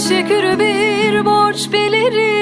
teşekkür bir borç bilirim.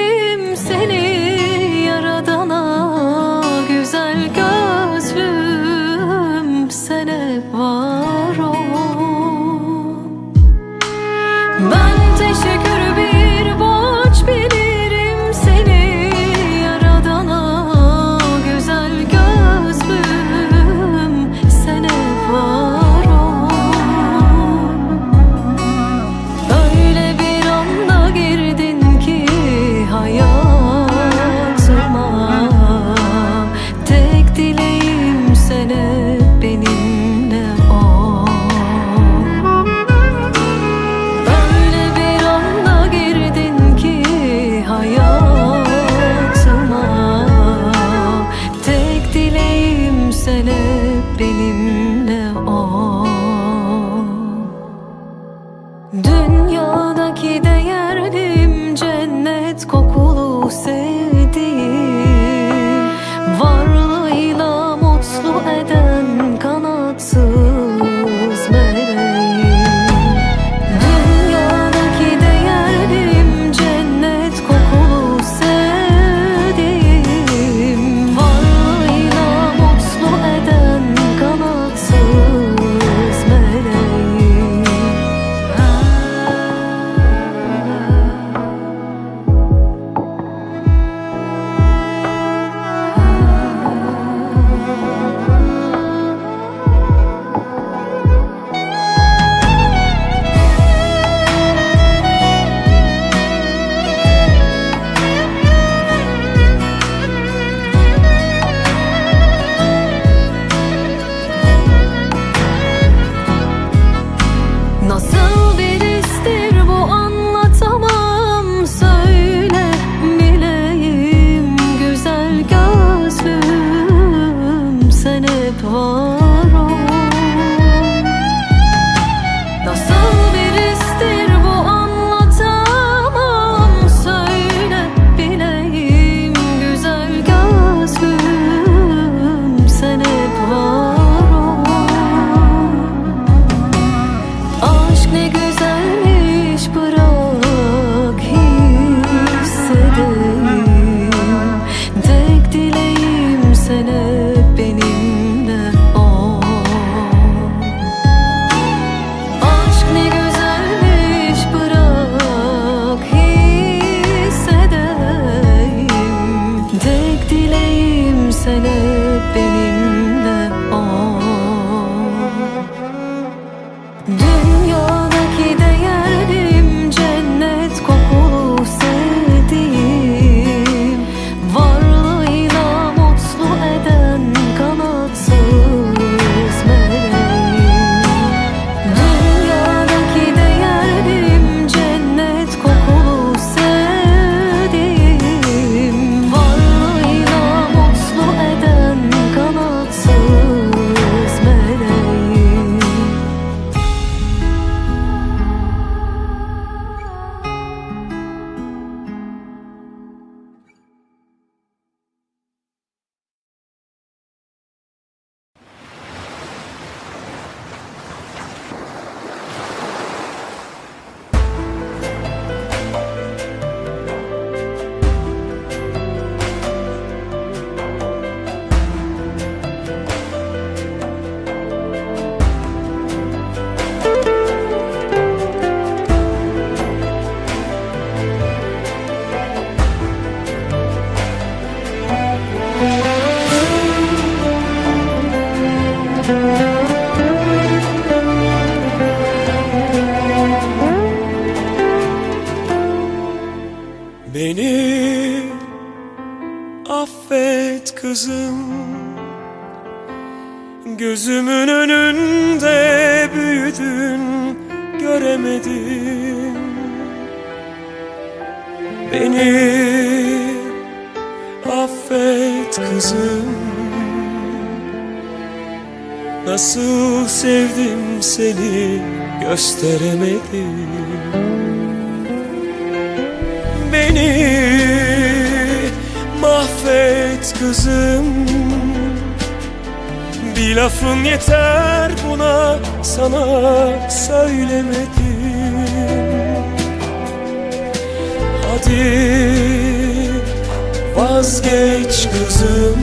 Dileğim sen hep benimle ol Dünyadaki değer want Gözümün önünde büyüdün göremedim Beni affet kızım. Nasıl sevdim seni gösteremedim. Beni mahvet kızım. Bir lafın yeter buna sana söylemedim. Hadi vazgeç kızım.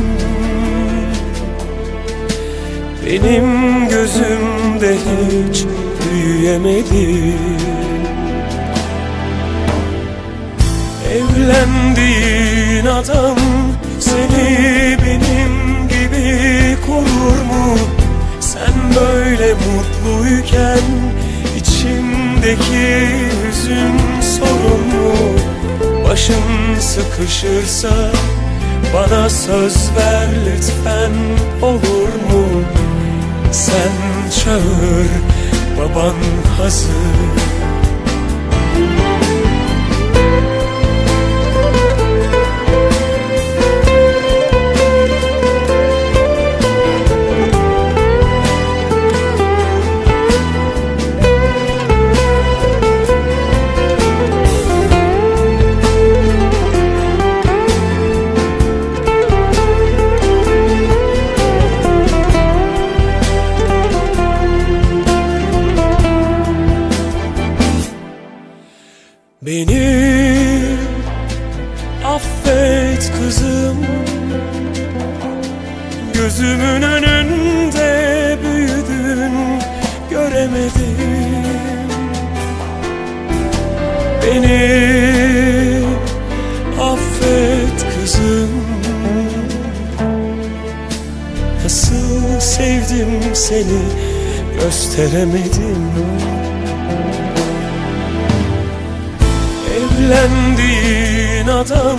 Benim gözümde hiç büyüyemedin. Evlendiğin adam seni benim mutluyken içimdeki hüzün sorun mu? Başın sıkışırsa bana söz ver lütfen olur mu? Sen çağır baban hazır Gözümün önünde büyüdün göremedim. Beni affet kızım. Nasıl sevdim seni gösteremedim. Evlendiğin adam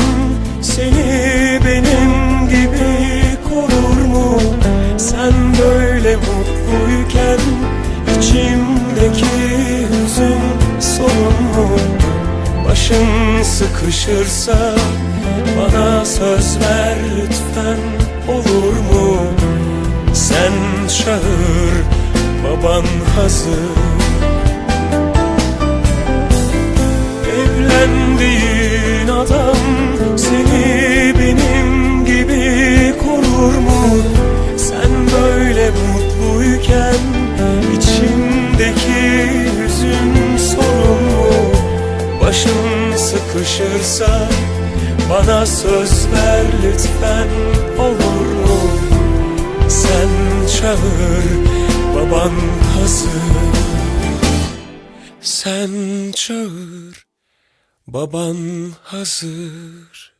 seni benim gibi Başın sıkışırsa bana söz ver lütfen olur mu? Sen çağır baban hazır sıkışırsa bana söz ver lütfen olur mu? Sen çağır baban hazır Sen çağır Baban hazır